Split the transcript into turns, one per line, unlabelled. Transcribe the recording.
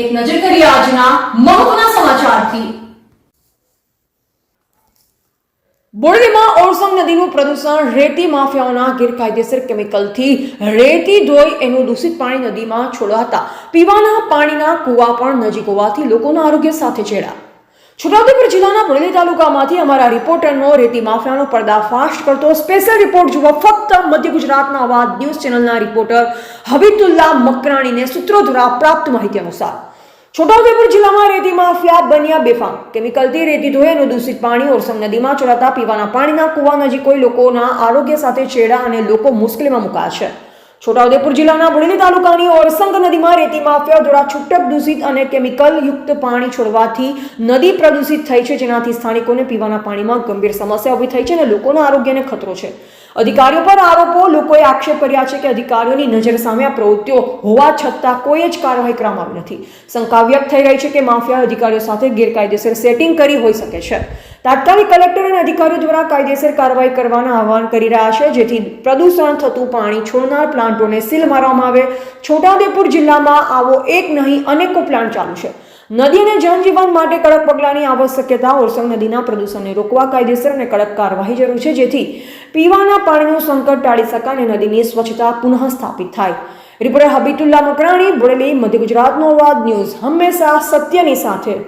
એક નજર કરીએ આજના મહત્વના સમાચારથી. બોરડીમાં ઓરસંગ નદીનું પ્રદૂષણ, રેતી માફિયાઓના ગેરકાયદેસર કેમિકલથી રેતી ધોઈ એનું દૂષિત પાણી નદીમાં છોડાતા પીવાના પાણીના કૂવા પણ નજીક હોવાથી લોકોના આરોગ્ય સાથે ચેડા. છોટાઉદેપુર જિલ્લાના બોડેલી તાલુકામાંથી અમારા રિપોર્ટરનો રેતી માફિયાનો પર્દાફાશ કરતો સ્પેશિયલ રિપોર્ટ જુઓ ફક્ત મધ્ય ગુજરાતના અવાજ ન્યૂઝ ચેનલના રિપોર્ટર હબીબુલ્લા મકરાણીને સૂત્રો દ્વારા પ્રાપ્ત માહિતી અનુસાર, છોટાઉદેપુર જિલ્લામાં રેતી માફિયા બન્યા બેફામ. કેમિકલથી રેતી ધોઈ અને દૂષિત પાણી ઓરસંગ નદીમાં ચોરાતા પીવાના પાણીના કુવા નજીક કોઈ લોકોના આરોગ્ય સાથે છેડા અને લોકો મુશ્કેલીમાં મુકાયા છે. છોટાઉદેપુર જિલ્લાના બોડેલી તાલુકાની ઓરસંગ નદીમાં રેતી માફિયા દ્વારા છૂટક દૂષિત અને કેમિકલ યુક્ત પાણી છોડવાથી નદી પ્રદૂષિત થઈ છે. જેનાથી સ્થાનિકોને પીવાના પાણીમાં ગંભીર સમસ્યા ઊભી થઈ છે અને લોકોના આરોગ્યને ખતરો છે. અધિકારીઓ પર આરોપો, લોકોએ આક્ષેપ કર્યા છે કે અધિકારીઓની નજર સામે આ પ્રવૃત્તિઓ હોવા છતાં કોઈ જ કાર્યવાહી કરવામાં આવી નથી. શંકા વ્યક્ત થઈ રહી છે કે માફિયા અધિકારીઓ સાથે ગેરકાયદેસર સેટિંગ કરી હોઈ શકે છે. તાત્કાલિક કલેક્ટર અને અધિકારીઓ દ્વારા કાયદેસર કાર્યવાહી કરવાના આહવાન કરી રહ્યા છે, જેથી પ્રદૂષણ થતું પાણી છોડનાર પ્લાન્ટોને સીલ મારવામાં આવે. છોટાઉદેપુર જિલ્લામાં આવો એક નહીં, અનેકો પ્લાન્ટ ચાલુ છે. નદી અને જનજીવન માટે કડક પગલાંની આવશ્યકતા ઓરસંગ નદીના પ્રદૂષણને રોકવા કાયદેસર અને કડક કાર્યવાહી જરૂર છે, જેથી પીવાના પાણીનું સંકટ ટાળી શકાય અને નદીની સ્વચ્છતા પુનઃ સ્થાપિત થાય. રિપોર્ટર હબીતુલ્લા મકરાણી, બોડેલી, મધ્ય ગુજરાતનો અવાજ ન્યૂઝ હંમેશા સત્યની સાથે.